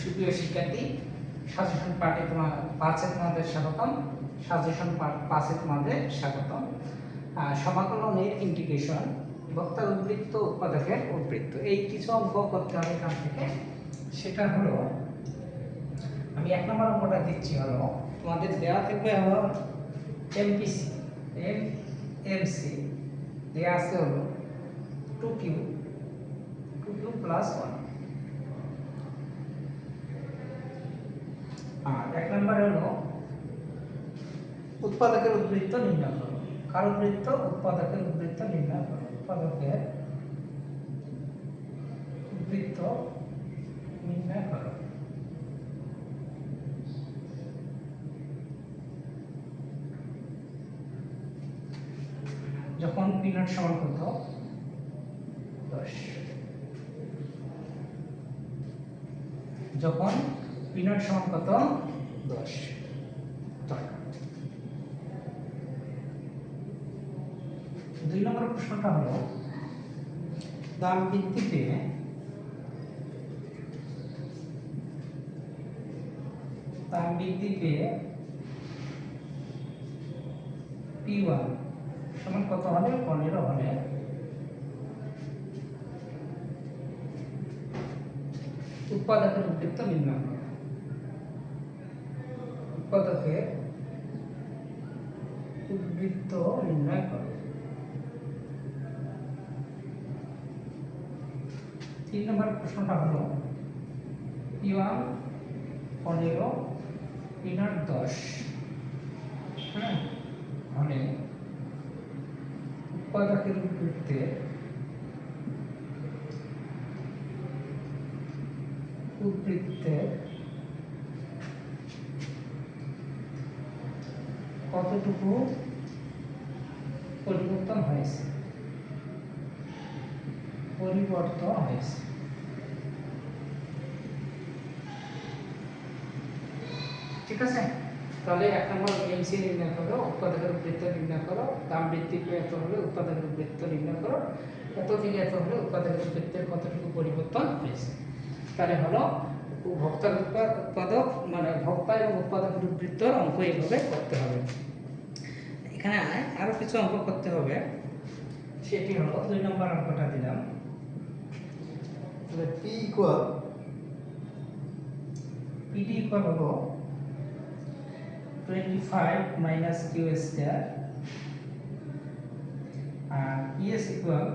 সুপ্রিয় শিক্ষার্থী সাজেশন পাঠে তোমার পাঁচে তোমাদের স্বাগতম। সাজেশন পাঠ পাঁচে তোমাদের স্বাগতম। সমাকলনের ইন্টিগ্রেশন বক্তা উদ্বৃত্ত উৎপাদকের উদ্বৃত্ত। এই কিছু অঙ্ক করতে হবে এখান থেকে। সেটা হলো, আমি এক নম্বর অঙ্কটা দিচ্ছি হলো, তোমাদের দেওয়া থাকবে হলো এমপিসি এম এমসি দেওয়া আছে হলো two Q two Q plus one আর এক নম্বর হলো উৎপাদকের উদ্বৃত্ত নির্ণয় করো কার উদ্বৃত্ত? উৎপাদকের উদ্বৃত্ত নির্ণয় করো উৎপাদকের উদ্বৃত্ত নির্ণয় করো যখন পিনট সমান কত? দশ। যখন পিনট সমান কত? দশ। দুই নম্বর প্রশ্নটা হলো দাম ভিত্তিতে দাম বৃদ্ধি পেয়ে পি ওয়ান সমান কত হলে পনেরো হলে উৎপাদকের উদ্বৃত্ত নির্ণয় উৎপাদকের উদ্বৃত্ত নির্ণয় করো। তিন নম্বর প্রশ্নটা হলো পি ওয়ান পনেরো নট দশ হ্যাঁ? হলে উৎপাদকের উদ্বৃত্তে উদ্বৃত্তে কতটুকু পরিবর্তন হয়েছে? পরিবর্তন হয়েছে। ঠিক আছে? তাহলে এক নম্বর এমসি নির্ণয় করো, উৎপাদকের বৃত্ত নির্ণয় করো, দাম বৃদ্ধি পেয়ে এত হলে উৎপাদকের বৃত্ত নির্ণয় করো, এত থেকে এত হলে উৎপাদকের বৃত্তের কতটুকু পরিবর্তন হয়েছে? তাহলে হলো ভোক্তার উৎপাদক মানে ভোক্তা এবং উৎপাদকের বৃত্তর অঙ্ক এইভাবে করতে হবে। এখানে আরও কিছু অঙ্ক করতে হবে। সেটি হলো দুই নম্বর অঙ্কটা দিলাম। তাহলে পি ইকুয়াল পিডি ইকুয়াল হলো twenty five minus Q square আর ES equal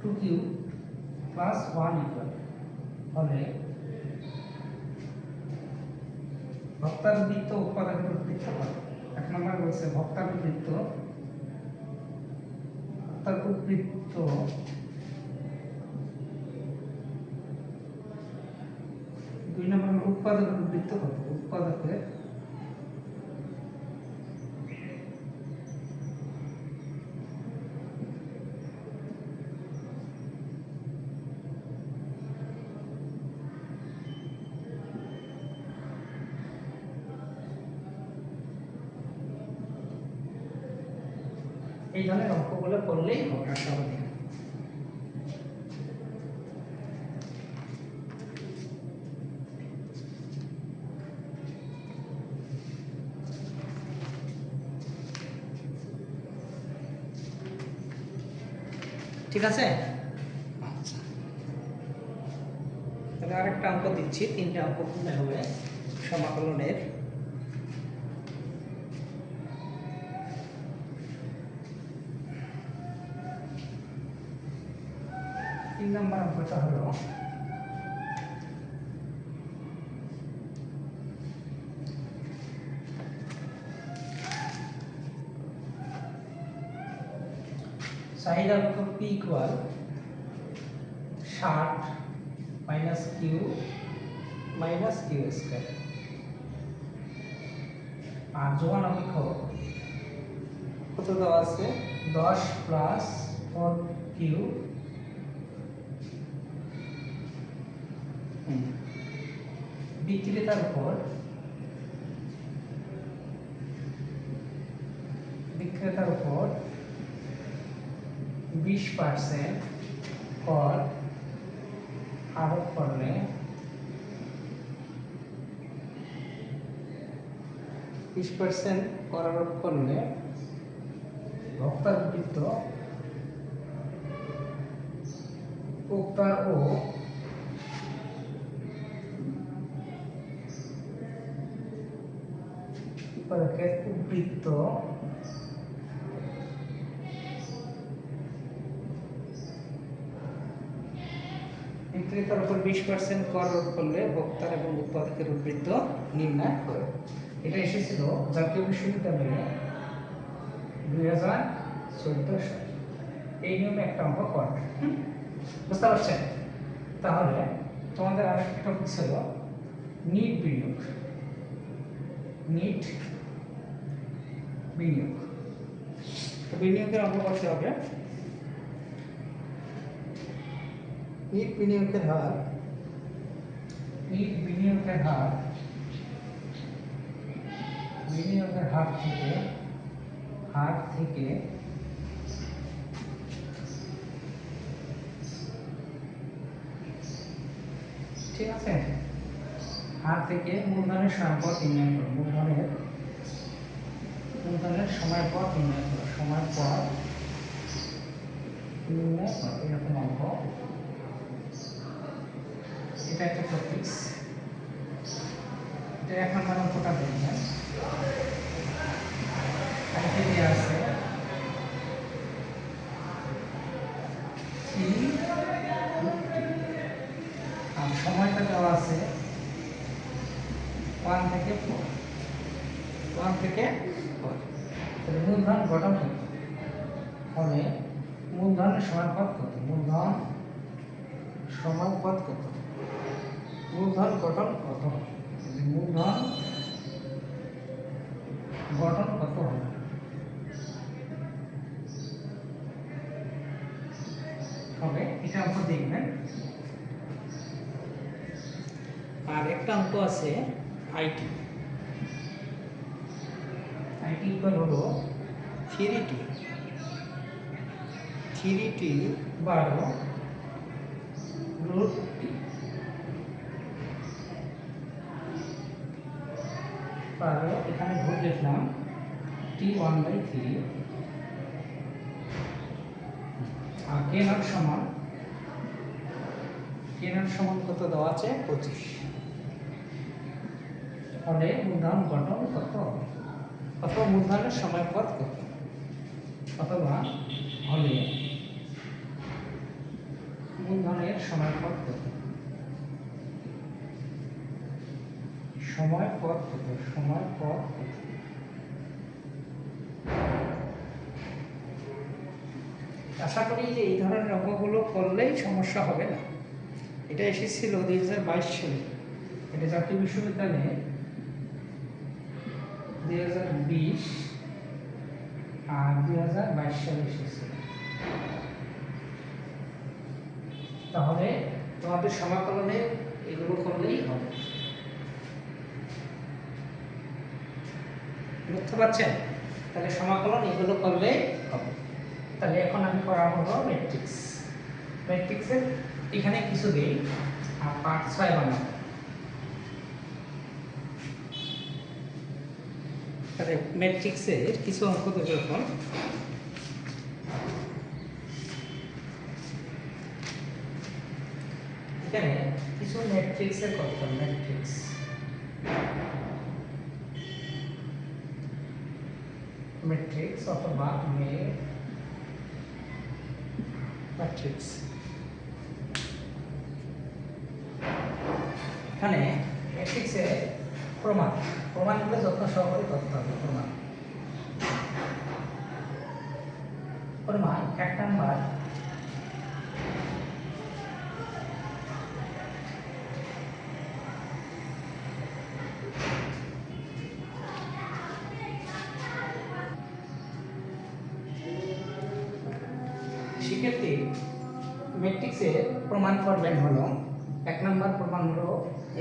two Q plus one equal হলে ভক্তার বৃত্ত উৎপাদকের বৃত্ত এক নম্বর বলছে ভক্তার বৃত্ত ভক্তার বৃত্ত দুই নম্বর উৎপাদন বৃত্ত কত উৎপাদকের এই ধরনের অঙ্কগুলো করলেই হবে আশা করি ঠিক আছে? আচ্ছা। তাহলে আরেকটা অঙ্ক দিচ্ছি তিনটা অঙ্ক করলে হবে সমাকলনের তিন নম্বর অঙ্কটা হলো চাহিদা মতো পি ইকুয়াল ষাট minus Q minus Q square আর যোগান অপেক্ষক কত দেওয়া আছে? দশ প্লাস ফোর কিউ বিক্রেতার উপর বিক্রেতার উপর বিশ পার্সেন্ট কর আরোপ করলে বিশ পার্সেন্ট কর আরোপ করলে ভোক্তার বৃত্ত ও উৎপাদকের উদ্বৃত্ত বিক্রেতার উপর বিশ পার্সেন্ট কর করলে ভোক্তার এবং উৎপাদকের উদ্বৃত্ত নির্ণয় করে। এটা এসেছিল জাতীয় বিশ্ববিদ্যালয়ে দুই হাজার চোদ্দ সাল। এই নিয়মে একটা অঙ্ক কর। বুঝতে পারছেন? তাহলে তোমাদের আরেকটা টপিক ছিল, নিট বিনিয়োগ। নিট বিনিয়োগ বিনিয়োগের অঙ্ক করতে হবে। নিট বিনিয়োগের হার। নিট বিনিয়োগের হার। বিনিয়োগের হার থেকে হার থেকে ঠিক আছে? হার থেকে মূলধনের সময় পর নির্ণয় করো মূলধনের মূলধনের সময় পর নির্ণয় করো সময় পর নির্ণয় করো এরকম অঙ্ক, এটা একটা টপিক্স এটা এক নম্বর অঙ্কটা দেখবেন। আছে? সময়টা দেওয়া আছে। ওয়ান থেকে ফোর ওয়ান থেকে তাহলে মূলধন গঠন কত হবে মূলধনের পথ কত? মূলধন পথ কত? মূলধন গঠন কত? মূলধন গঠন কত হবে? হবে এটা অঙ্ক দেখবেন। আর একটা অঙ্ক আছে আইটি। ইকুয়াল হলো থ্রি টি থ্রি টি বারো। রুট বারো। এখানে ভুল দেখলাম টি ওয়ান বাই থ্রি আর কে নট সমান কে নট সমান কত দেওয়া আছে? পঁচিশ। ফলে মূলধন গঠন কত হবে? অথবা মূলধনের সময় পথ কত অথবা হলে মূলধনের সময় পথ কত সময় পথ কত সময় পথ আশা করি যে এই ধরনের অঙ্কগুলো করলেই সমস্যা হবে না। এটা এসেছিল দুই হাজার বাইশ সালে। এটা জাতীয় বিশ্ববিদ্যালয়ে তাহলে তোমাদের সমাকলনে এগুলো করলেই হবে। বুঝতে পারছেন? তাহলে সমাকলন এগুলো করলেই হবে। তাহলে এখন আমি করাবো হলো ম্যাট্রিক্স ম্যাট্রিক্সের এখানে কিছু দিই। আর পার্ট ছয় বানাবো। তাহলে ম্যাট্রিক্সের কিছু অঙ্ক দেবো এখন এখানে কিছু ম্যাট্রিক্সের কথা ম্যাট্রিক্স ম্যাট্রিক্স অথবা মে ম্যাট্রিক্স এখানে ম্যাট্রিক্সে প্রমাণ। প্রমাণগুলো যত্ন সহকারে করতে হবে প্রমাণ। প্রমাণ এক নাম্বার। সেক্ষেত্রে ম্যাট্রিক্সের প্রমাণ করবেন হলো এক নম্বর প্রমাণ হলো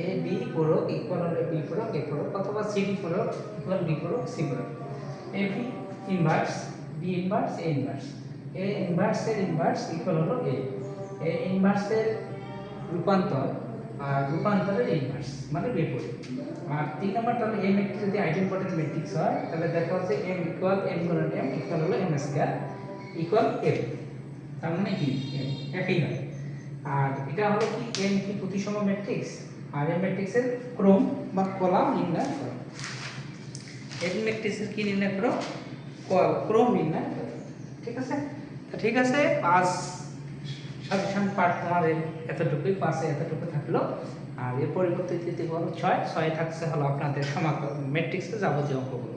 এ, বি পূরক ইকুয়াল হলে বি পূরক, এ পূরক, অথবা সি ডি পূরক ইকুয়াল বি পূরক, সি পূরক। A, B inverse B inverse A inverse A ইনভার্সের inverse equal হলো এ। এ ইনভার্সের রূপান্তর আর রূপান্তরের ইনভার্স মানে বিপরীত আর তিন নম্বরটা হলো এম একটি যদি আইডেন্টিপটেন্ট ম্যাট্রিক্স হয়, তাহলে দেখা হচ্ছে এম ইকুয়াল এম গুণন এম ইকুয়াল হলো এম স্কয়ার ইকুয়াল এফ তার মানে কি? এফই হয় আর এটা হলো কি? এম কি প্রতিসম ম্যাট্রিক্স আর এম ম্যাট্রিক্সের ক্রম বা কলাম নির্ণয় করো। এম ম্যাট্রিক্সের কি নির্ণয় করো? ক্রম নির্ণয় করো। ঠিক আছে? তো ঠিক আছে, পাঁচ সাজেশন পার্ট তোমাদের এতটুকুই পাশে এতটুকু থাকল। আর এর পরিবর্তে বলো ছয় ছয় থাকছে হলো আপনাদের সমাকলন ম্যাট্রিক্সে যাবতীয় অঙ্কগুলো।